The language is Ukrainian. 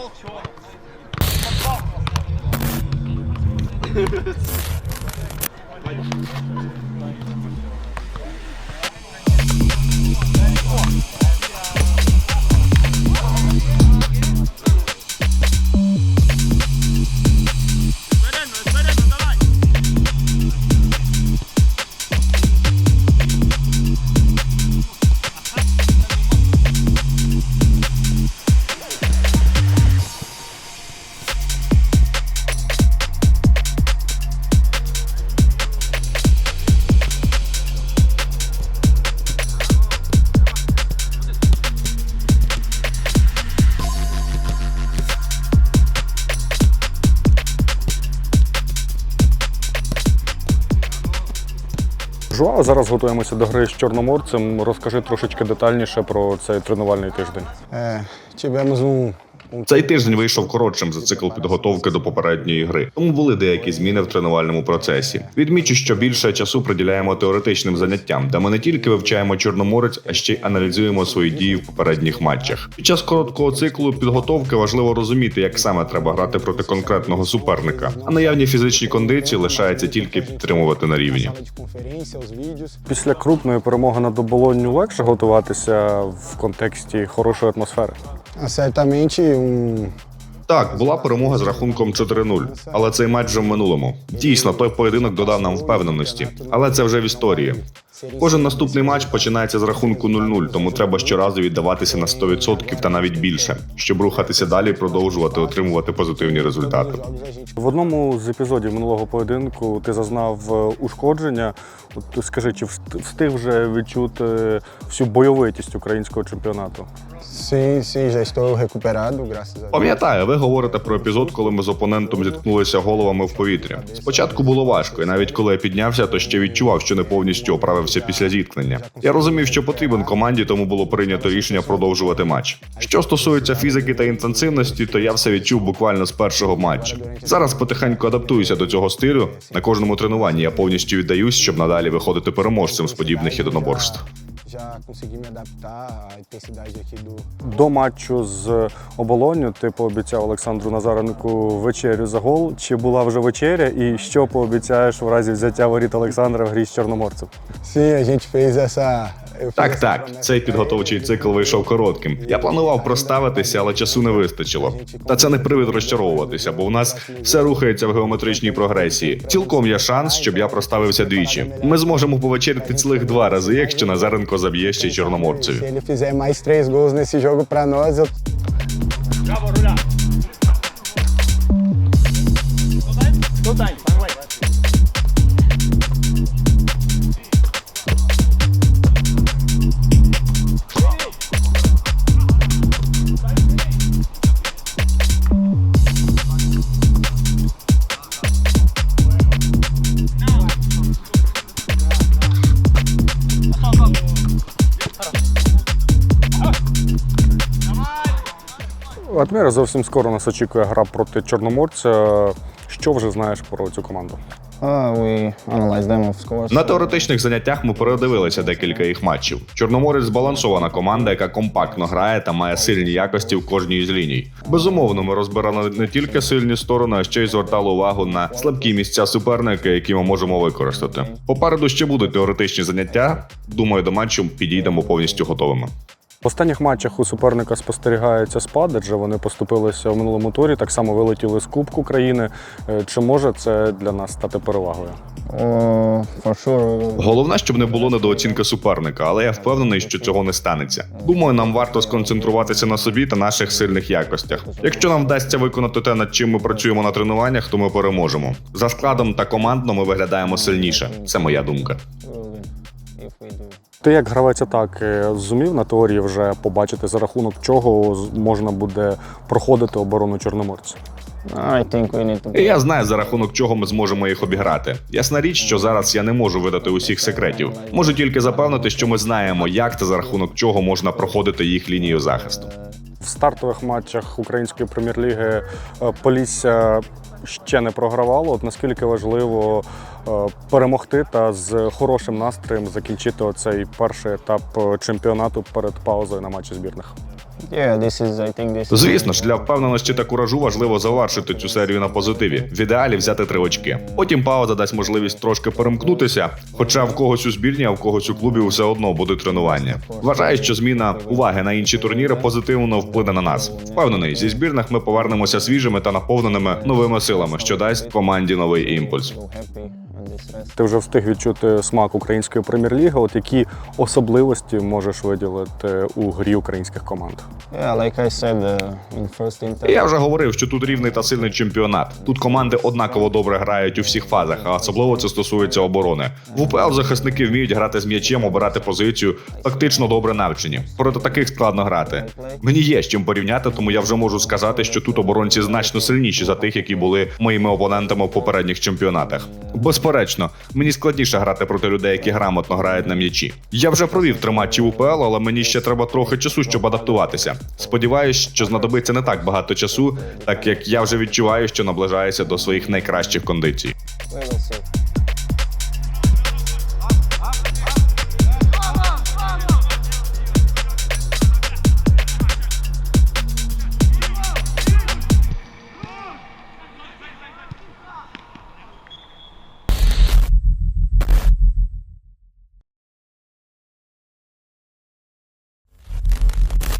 multiple choice. Жуа, зараз готуємося до гри з Чорноморцем. Розкажи трошечки детальніше про цей тренувальний тиждень. Um, um Цей тиждень вийшов коротшим за цикл підготовки до попередньої гри, тому були деякі зміни в тренувальному процесі. Відмічу, що більше часу приділяємо теоретичним заняттям, де ми не тільки вивчаємо чорноморець, а ще й аналізуємо свої дії в попередніх матчах. Під час короткого циклу підготовки важливо розуміти, як саме треба грати проти конкретного суперника. А наявні фізичні кондиції лишається тільки підтримувати на рівні. Після крупної перемоги над оболонню легше готуватися в контексті хорошої атмосфери. Ah, certamente um, Так, була перемога з рахунком 4-0, але цей матч вже в минулому. Дійсно, той поєдинок додав нам впевненості, але це вже в історії. Кожен наступний матч починається з рахунку 0-0, тому треба щоразу віддаватися на 100% та навіть більше, щоб рухатися далі і продовжувати отримувати позитивні результати. В одному з епізодів минулого поєдинку ти зазнав е, ушкодження. От скажи, чи вст- встиг вже відчути всю бойовитість українського чемпіонату? Пам'ятаю, ви говорите про епізод, коли ми з опонентом зіткнулися головами в повітря. Спочатку було важко, і навіть коли я піднявся, то ще відчував, що не повністю оправився після зіткнення. Я розумів, що потрібен команді, тому було прийнято рішення продовжувати матч. Що стосується фізики та інтенсивності, то я все відчув буквально з першого матчу. Зараз потихеньку адаптуюся до цього стилю. На кожному тренуванні я повністю віддаюсь, щоб надалі виходити переможцем з подібних єдиноборств. Já consegui me adaptar à intensidade aqui do, До матчу з оболонню ти пообіцяв Олександру Назаренку вечерю за гол. Чи була вже вечеря? І що пообіцяєш в разі взяття воріт Олександра в грі з чорноморцем? Sim, a gente fez essa. Так, так, цей підготовчий цикл вийшов коротким. Я планував проставитися, але часу не вистачило. Та це не привід розчаровуватися, бо в нас все рухається в геометричній прогресії. Цілком є шанс, щоб я проставився двічі. Ми зможемо повечеряти цілих два рази, якщо Назаренко заб'є ще й чорноморцеві. Атміра зовсім скоро нас очікує гра проти Чорноморця. Що вже знаєш про цю команду? На теоретичних заняттях ми передивилися декілька їх матчів. Чорноморець збалансована команда, яка компактно грає та має сильні якості в кожній з ліній. Безумовно, ми розбирали не тільки сильні сторони, а ще й звертали увагу на слабкі місця суперника, які ми можемо використати. Попереду ще будуть теоретичні заняття. Думаю, до матчу підійдемо повністю готовими. В останніх матчах у суперника спостерігається спад, адже вони поступилися в минулому турі, так само вилетіли з Кубку країни. Е, Чи може це для нас стати перевагою? Головне, щоб не було недооцінки суперника, але я впевнений, що цього не станеться. Думаю, нам варто сконцентруватися на собі та наших сильних якостях. Якщо нам вдасться виконати те, над чим ми працюємо на тренуваннях, то ми переможемо. За складом та командно ми виглядаємо сильніше. Це моя думка. We do. Ти як гравець атаки зумів на теорії вже побачити за рахунок чого з- можна буде проходити оборону чорноморця? I think we need to І я знаю за рахунок чого ми зможемо їх обіграти. Ясна річ, що зараз я не можу видати усіх секретів. Можу тільки запевнити, що ми знаємо, як та за рахунок чого можна проходити їх лінію захисту. В стартових матчах української прем'єр-ліги е, Полісся ще не програвало. От наскільки важливо е, перемогти та з хорошим настроєм закінчити оцей перший етап е, чемпіонату перед паузою на матчі збірних? Звісно ж, для впевненості та куражу важливо завершити цю серію на позитиві. В ідеалі взяти три очки. Потім пауза дасть можливість трошки перемкнутися. Хоча в когось у збірні, а в когось у клубі все одно буде тренування. Вважаю, що зміна уваги на інші турніри позитивно вплине на нас. Впевнений, зі збірних ми повернемося свіжими та наповненими новими силами, що дасть команді новий імпульс. This rest. Ти вже встиг відчути смак української прем'єр-ліги. От які особливості можеш виділити у грі українських команд? Yeah, like I said uh, in first interview. Я вже говорив, що тут рівний та сильний чемпіонат. Тут команди однаково добре грають у всіх фазах, а особливо це стосується оборони. В УПЛ захисники вміють грати з м'ячем, обирати позицію, тактично добре навчені. Проти таких складно грати. Мені є з чим порівняти, тому я вже можу сказати, що тут оборонці значно сильніші за тих, які були моїми опонентами в попередніх чемпіонатах. Безперечно, мені складніше грати проти людей, які грамотно грають на м'ячі. Я вже провів три матчі в УПЛ, але мені ще треба трохи часу, щоб адаптуватися. Сподіваюсь, що знадобиться не так багато часу, так як я вже відчуваю, що наближаюся до своїх найкращих кондицій.